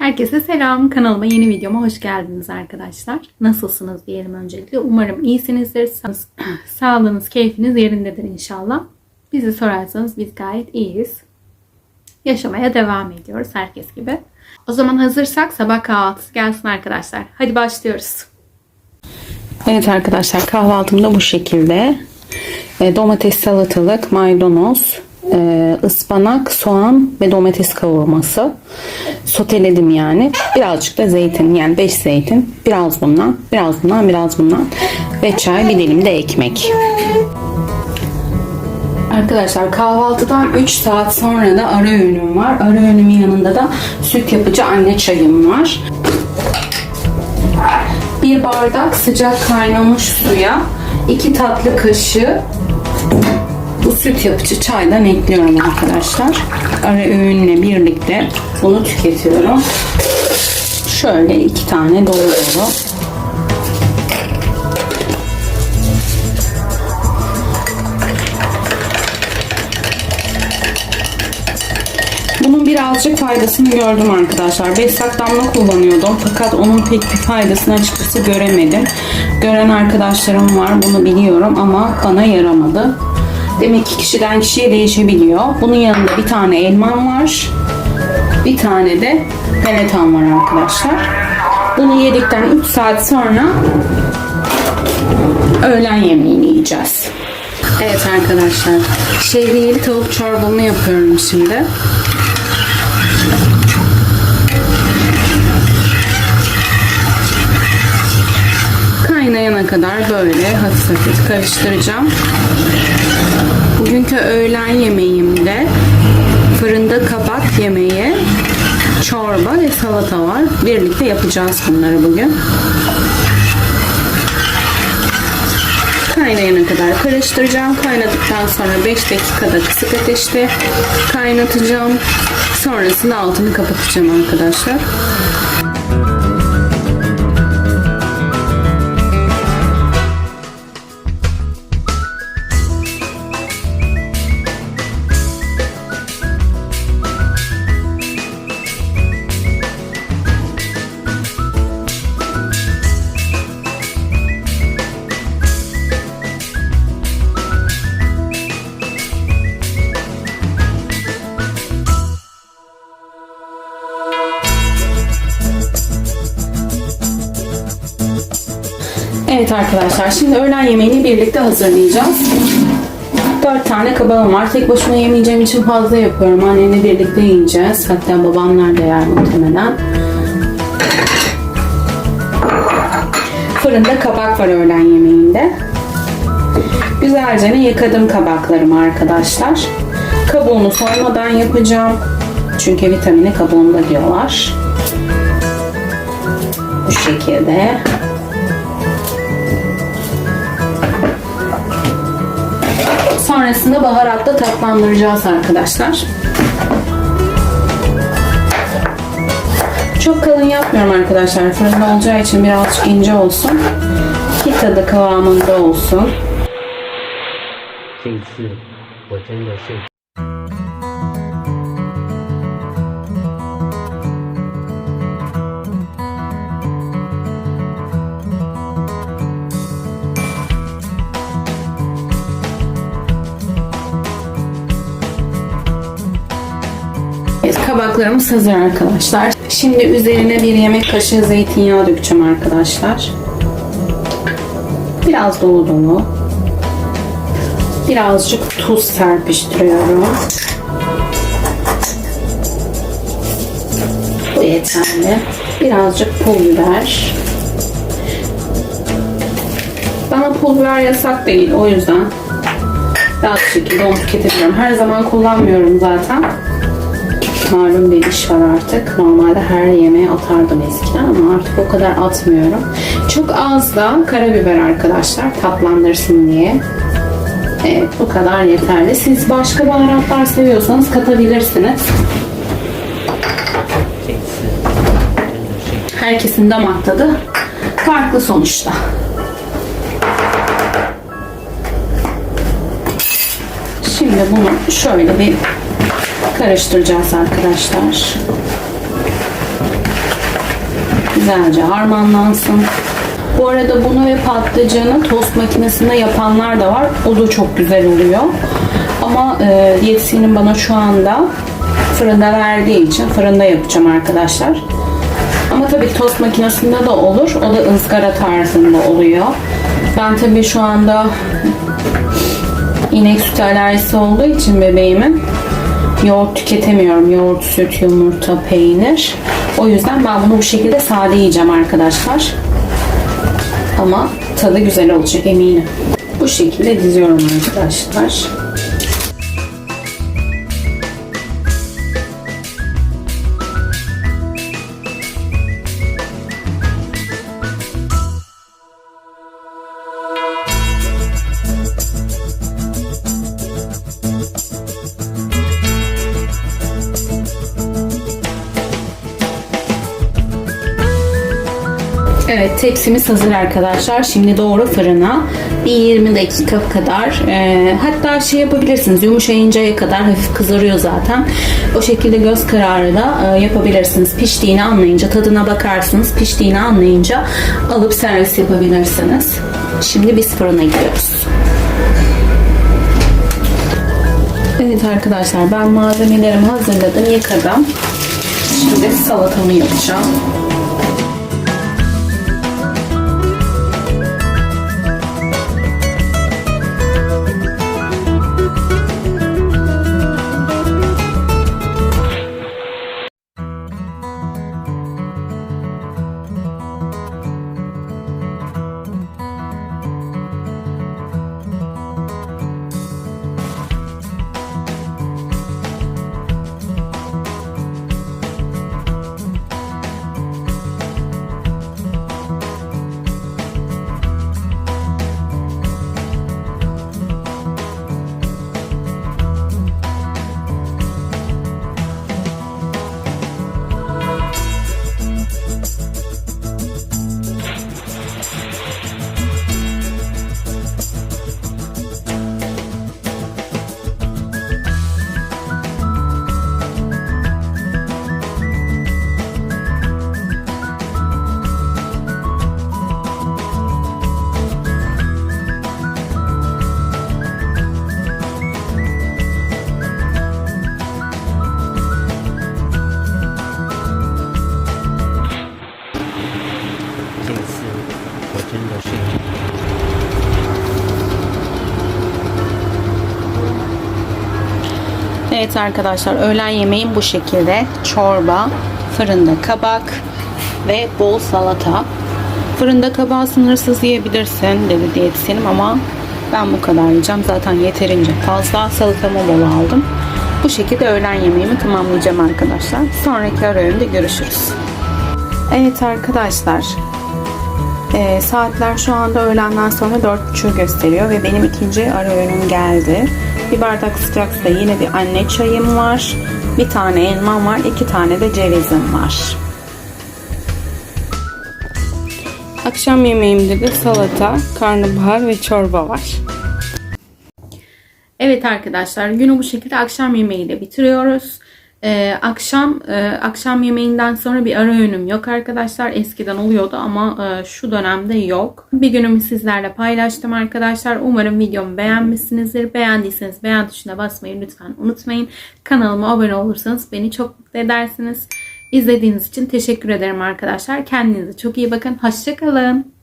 Herkese selam. Kanalıma yeni videoma hoş geldiniz arkadaşlar. Nasılsınız diyelim öncelikle. Umarım iyisinizdir. Sa- Sağlığınız, keyfiniz yerindedir inşallah. Bizi sorarsanız biz gayet iyiyiz. Yaşamaya devam ediyoruz herkes gibi. O zaman hazırsak sabah kahvaltısı gelsin arkadaşlar. Hadi başlıyoruz. Evet arkadaşlar kahvaltım da bu şekilde. E, Domates, salatalık, maydanoz, e, ıspanak, soğan ve domates kavurması. Soteledim yani. Birazcık da zeytin yani 5 zeytin. Biraz bundan, biraz bundan, biraz bundan. Ve çay bir dilim de ekmek. Arkadaşlar kahvaltıdan 3 saat sonra da ara öğünüm var. Ara öğünümün yanında da süt yapıcı anne çayım var. Bir bardak sıcak kaynamış suya 2 tatlı kaşığı bu süt yapıcı çaydan ekliyorum arkadaşlar. Ara öğünle birlikte bunu tüketiyorum. Şöyle iki tane dolu. Bunun birazcık faydasını gördüm arkadaşlar. Beslak damla kullanıyordum fakat onun pek bir faydasını açıkçası göremedim. Gören arkadaşlarım var bunu biliyorum ama bana yaramadı. Demek ki kişiden kişiye değişebiliyor. Bunun yanında bir tane elmam var. Bir tane de peletam var arkadaşlar. Bunu yedikten 3 saat sonra öğlen yemeğini yiyeceğiz. Evet arkadaşlar. Şehriyeli tavuk çorbamı yapıyorum şimdi. Kaynayana kadar böyle hafif hafif karıştıracağım. Bugünkü öğlen yemeğimde fırında kabak yemeği, çorba ve salata var. Birlikte yapacağız bunları bugün. Kaynayana kadar karıştıracağım. Kaynadıktan sonra 5 dakikada kısık ateşte kaynatacağım. Sonrasında altını kapatacağım arkadaşlar. Evet arkadaşlar şimdi öğlen yemeğini birlikte hazırlayacağız. 4 tane kabağım var. Tek başıma yemeyeceğim için fazla yapıyorum. Annemle birlikte yiyeceğiz. Hatta babamlar da yer muhtemelen. Fırında kabak var öğlen yemeğinde. Güzelce yıkadım kabaklarımı arkadaşlar. Kabuğunu soymadan yapacağım. Çünkü vitamini kabuğunda diyorlar. Bu şekilde. Sonrasında baharatla tatlandıracağız arkadaşlar. Çok kalın yapmıyorum arkadaşlar. Fırında olacağı için birazcık ince olsun. Ki tadı kıvamında olsun. Evet, kabaklarımız hazır arkadaşlar. Şimdi üzerine bir yemek kaşığı zeytinyağı dökeceğim arkadaşlar. Biraz dolu. Birazcık tuz serpiştiriyorum. Bu yeterli. Birazcık pul biber. Bana pul biber yasak değil o yüzden biraz şekilde onu tüketebiliyorum. Her zaman kullanmıyorum zaten malum bir iş var artık. Normalde her yemeğe atardım eskiden ama artık o kadar atmıyorum. Çok az da karabiber arkadaşlar tatlandırsın diye. Evet bu kadar yeterli. Siz başka baharatlar seviyorsanız katabilirsiniz. Herkesin damak tadı farklı sonuçta. Şimdi bunu şöyle bir karıştıracağız arkadaşlar. güzelce harmanlansın. Bu arada bunu ve patlıcanı tost makinesinde yapanlar da var. O da çok güzel oluyor. Ama e, diyetisyenim bana şu anda fırında verdiği için fırında yapacağım arkadaşlar. Ama tabii tost makinesinde de olur. O da ızgara tarzında oluyor. Ben tabii şu anda inek sütü alerjisi olduğu için bebeğimin yoğurt tüketemiyorum. Yoğurt, süt, yumurta, peynir. O yüzden ben bunu bu şekilde sade yiyeceğim arkadaşlar. Ama tadı güzel olacak eminim. Bu şekilde diziyorum arkadaşlar. Evet tepsimiz hazır arkadaşlar. Şimdi doğru fırına bir 20 dakika kadar e, hatta şey yapabilirsiniz yumuşayıncaya kadar hafif kızarıyor zaten. O şekilde göz kararı da e, yapabilirsiniz. Piştiğini anlayınca tadına bakarsınız. Piştiğini anlayınca alıp servis yapabilirsiniz. Şimdi biz fırına gidiyoruz. Evet arkadaşlar ben malzemelerimi hazırladım yıkadım. Şimdi salatamı yapacağım. Evet arkadaşlar öğlen yemeğim bu şekilde. Çorba, fırında kabak ve bol salata. Fırında kabağı sınırsız yiyebilirsin dedi diyetisyenim ama ben bu kadar yiyeceğim. Zaten yeterince fazla salatamı bol aldım. Bu şekilde öğlen yemeğimi tamamlayacağım arkadaşlar. Sonraki ara öğünde görüşürüz. Evet arkadaşlar ee, saatler şu anda öğlenden sonra 4.30 gösteriyor ve benim ikinci ara öğünüm geldi. Bir bardak sıcak yine bir anne çayım var. Bir tane elmam var. iki tane de cevizim var. Akşam yemeğimde de salata, karnabahar ve çorba var. Evet arkadaşlar günü bu şekilde akşam yemeğiyle bitiriyoruz. Ee, akşam e, akşam yemeğinden sonra bir ara öğünüm yok arkadaşlar. Eskiden oluyordu ama e, şu dönemde yok. Bir günümü sizlerle paylaştım arkadaşlar. Umarım videomu beğenmişsinizdir. Beğendiyseniz beğen tuşuna basmayı lütfen unutmayın. Kanalıma abone olursanız beni çok mutlu edersiniz. İzlediğiniz için teşekkür ederim arkadaşlar. Kendinize çok iyi bakın. Hoşçakalın.